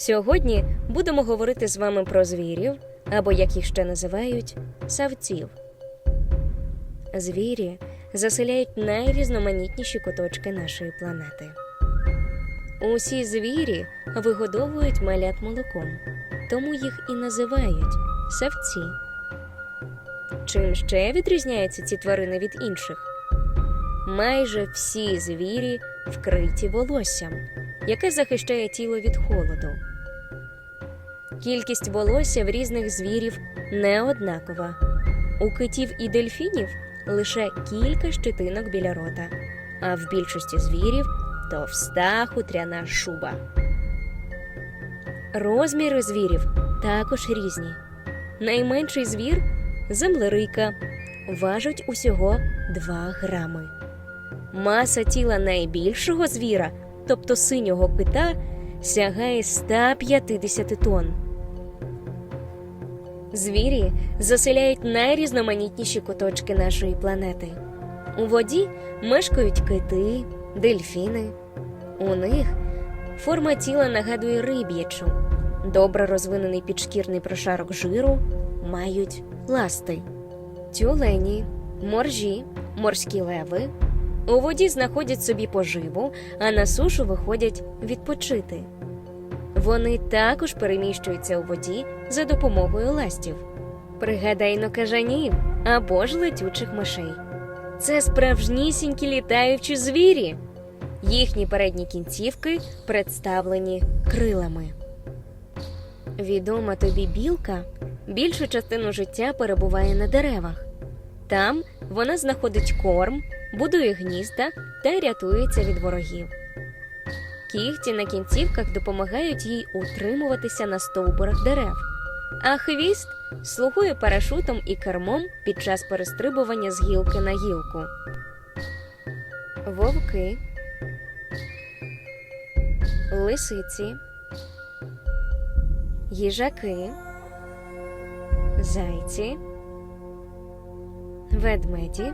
Сьогодні будемо говорити з вами про звірів, або як їх ще називають, савців. Звірі заселяють найрізноманітніші куточки нашої планети. Усі звірі вигодовують малят молоком, тому їх і називають савці. Чим ще відрізняються ці тварини від інших? Майже всі звірі вкриті волоссям, яке захищає тіло від холоду. Кількість волосся в різних звірів не однакова. У китів і дельфінів лише кілька щетинок біля рота, а в більшості звірів товста хутряна шуба. Розміри звірів також різні. Найменший звір землерийка важить усього 2 грами. Маса тіла найбільшого звіра, тобто синього кита, сягає 150 тонн. Звірі заселяють найрізноманітніші куточки нашої планети. У воді мешкають кити, дельфіни. У них форма тіла нагадує риб'ячу. Добре розвинений підшкірний прошарок жиру мають ласти, тюлені, моржі, морські леви. У воді знаходять собі поживу, а на сушу виходять відпочити. Вони також переміщуються у воді за допомогою ластів. Пригадайно кажанів або ж летючих мишей. Це справжнісінькі літаючі звірі. Їхні передні кінцівки представлені крилами. Відома тобі білка більшу частину життя перебуває на деревах. Там вона знаходить корм, будує гнізда та рятується від ворогів. Кігті на кінцівках допомагають їй утримуватися на стовбурах дерев, а хвіст слугує парашутом і кермом під час перестрибування з гілки на гілку. Вовки, лисиці, їжаки, зайці, ведмеді.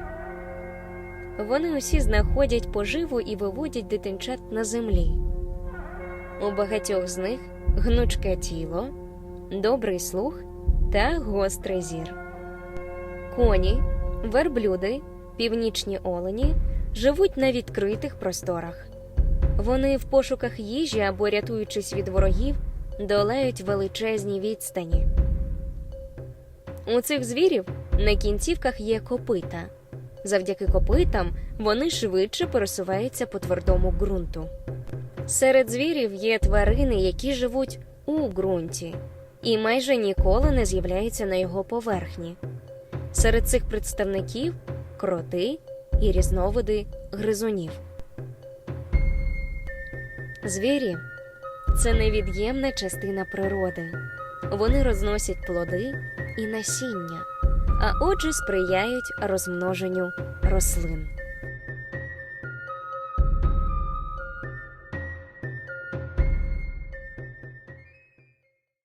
Вони усі знаходять поживу і виводять дитинчат на землі. У багатьох з них гнучке тіло, добрий слух та гострий зір. Коні, верблюди, північні олені живуть на відкритих просторах. Вони в пошуках їжі або рятуючись від ворогів, долають величезні відстані. У цих звірів на кінцівках є копита. Завдяки копитам вони швидше пересуваються по твердому ґрунту. Серед звірів є тварини, які живуть у ґрунті, і майже ніколи не з'являються на його поверхні. Серед цих представників кроти і різновиди гризунів. Звірі це невід'ємна частина природи. Вони розносять плоди і насіння, а отже сприяють розмноженню рослин.